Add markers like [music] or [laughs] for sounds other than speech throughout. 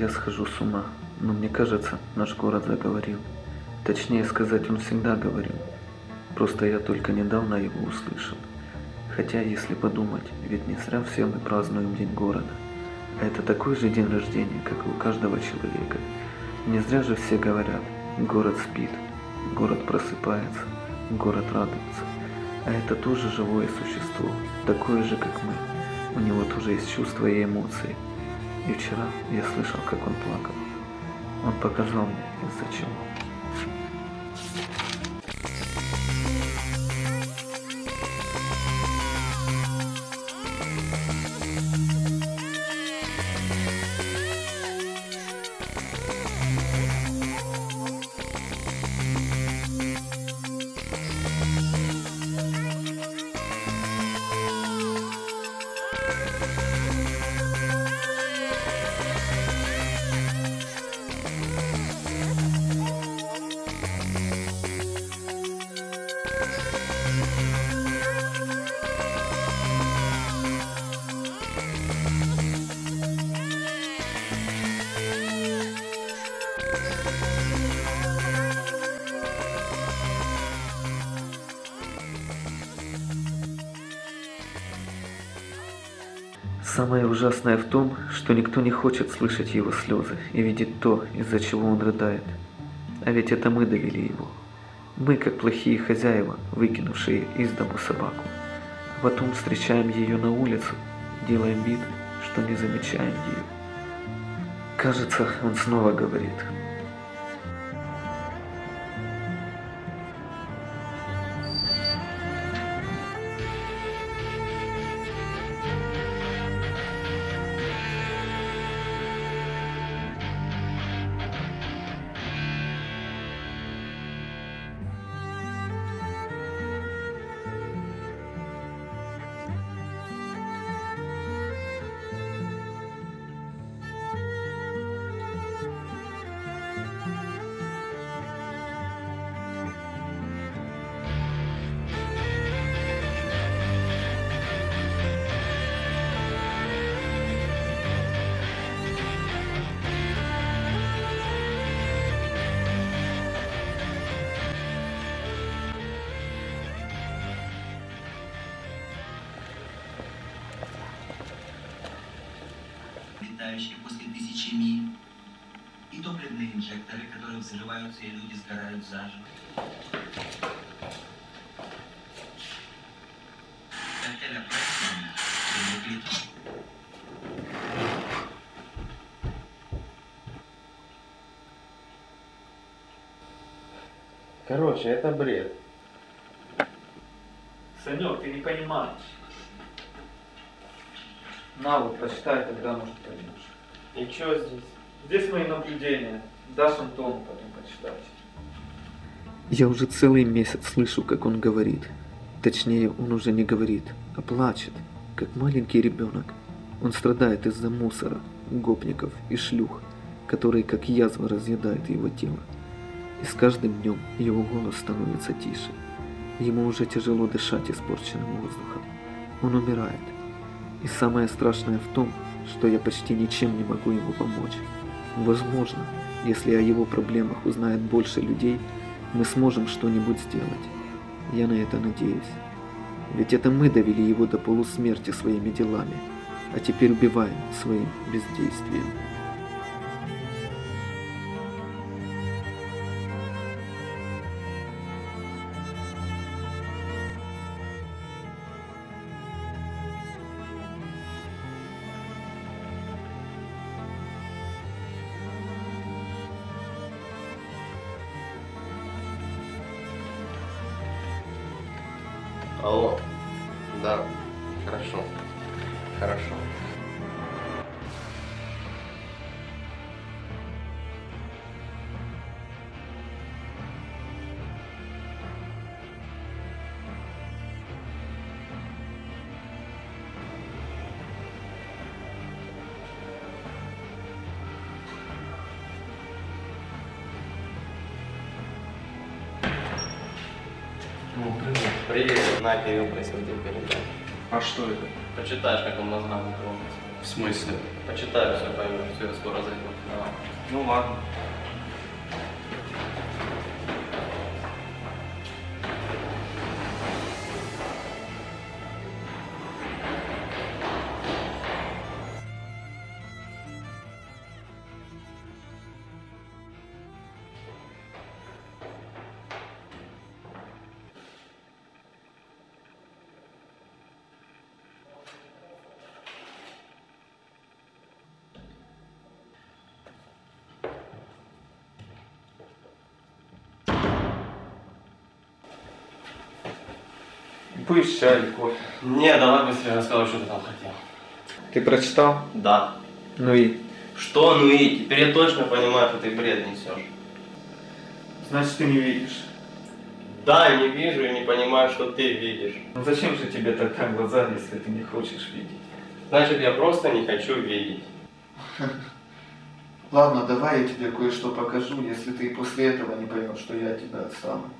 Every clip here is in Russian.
я схожу с ума, но мне кажется, наш город заговорил. Точнее сказать, он всегда говорил. Просто я только недавно его услышал. Хотя, если подумать, ведь не зря все мы празднуем День города. А это такой же день рождения, как и у каждого человека. Не зря же все говорят, город спит, город просыпается, город радуется. А это тоже живое существо, такое же, как мы. У него тоже есть чувства и эмоции. И вчера я слышал, как он плакал. Он показал мне, из-за чего. Самое ужасное в том, что никто не хочет слышать его слезы и видеть то, из-за чего он рыдает. А ведь это мы довели его. Мы, как плохие хозяева, выкинувшие из дому собаку. Потом встречаем ее на улицу, делаем вид, что не замечаем ее. Кажется, он снова говорит. Летающие после тысячи миль, и топливные инжекторы, которые взрываются, и люди сгорают заживо. Привлекли Короче, это бред. Санек, ты не понимаешь. На вот, прочитай, тогда, может, поймешь. И что здесь? Здесь мои наблюдения. Дашь Антону потом почитать. Я уже целый месяц слышу, как он говорит. Точнее, он уже не говорит, а плачет, как маленький ребенок. Он страдает из-за мусора, гопников и шлюх, которые как язва разъедают его тело. И с каждым днем его голос становится тише. Ему уже тяжело дышать испорченным воздухом. Он умирает. И самое страшное в том, что я почти ничем не могу ему помочь. Возможно, если о его проблемах узнает больше людей, мы сможем что-нибудь сделать. Я на это надеюсь. Ведь это мы довели его до полусмерти своими делами, а теперь убиваем своим бездействием. Хорошо. Хорошо. Ну, привет. Привет, на, Кирилл просил тебя передать. А что это? Почитаешь, как он тронулся. В смысле? Почитаю, все пойму, все, скоро зайду. Давай. Ну ладно. Или кофе? Не, давай быстрее рассказывай, что ты там хотел. Ты прочитал? Да. Ну и? Что ну и? Теперь я точно понимаю, что ты бред несешь. Значит, ты не видишь. Да, не вижу и не понимаю, что ты видишь. Ну зачем же тебе тогда глаза, если ты не хочешь видеть? Значит, я просто не хочу видеть. [laughs] Ладно, давай я тебе кое-что покажу, если ты после этого не поймешь, что я от тебя отстану.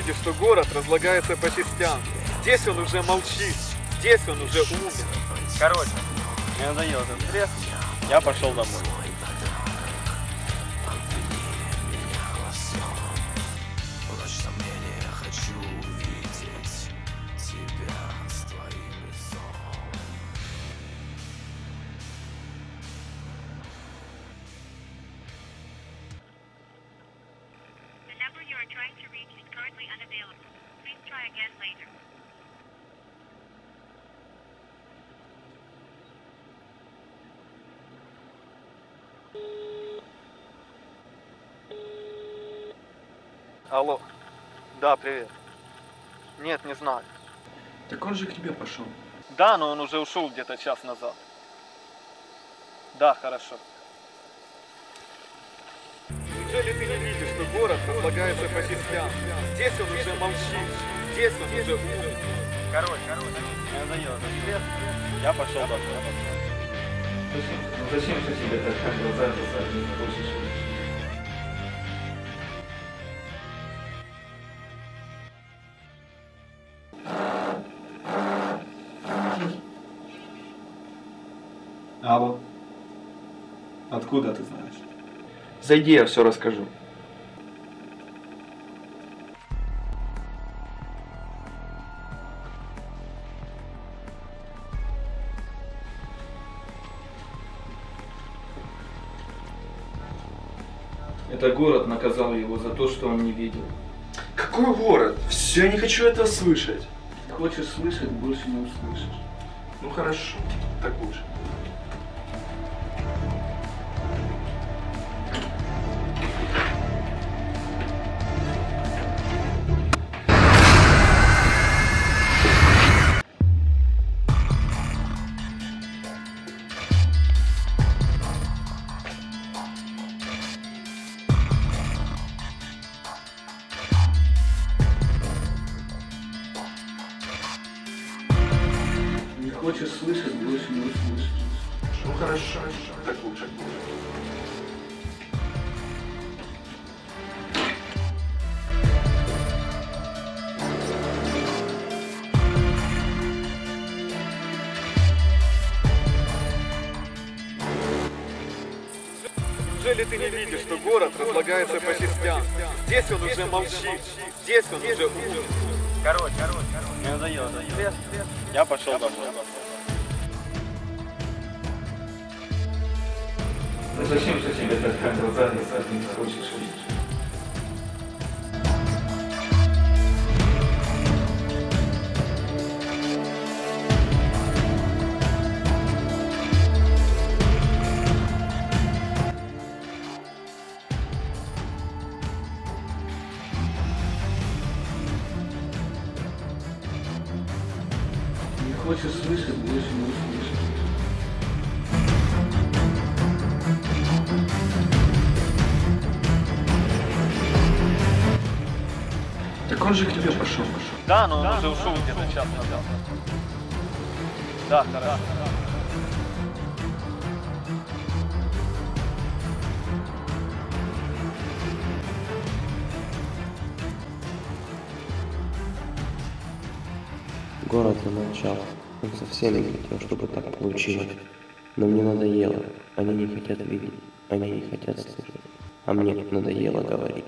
Видишь, что город разлагается по частям? Здесь он уже молчит, здесь он уже умер. Короче, мне надоел этот стресс. Я пошел домой. Алло. Да, привет. Нет, не знаю. Так он же к тебе пошел. Да, но он уже ушел где-то час назад. Да, хорошо. Неужели ты не видишь, что город разлагается по частям? Здесь он уже молчит, здесь он уже умер. Короче, короче, мне надоел этот стресс. Я пошел домой. Зачем, ну зачем же тебе тогда глаза засадить, не хочешь Откуда ты знаешь? Зайди, я все расскажу. Это город наказал его за то, что он не видел. Какой город? Все, я не хочу этого слышать. Хочешь слышать, больше не услышишь. Ну хорошо, так лучше. Хочешь слышать, больше не услышишь. Ну хорошо, так лучше. Неужели ты не видишь, что город разлагается по частям? Здесь он уже молчит, здесь он уже умер. Короче, короче, короче. Мне надоело этот треск. Я пошел домой. Ну зачем же тебе так глаза, если ты не хочешь видеть? Не хочешь слышать, больше не услышишь. Так он же к тебе пошел. Да, но он уже ушел где-то час назад. Да, хорошо. Город замолчал. Он совсем не хотел, чтобы так получилось. Но мне надоело. Они не хотят видеть. Они не хотят слышать. А мне надоело говорить.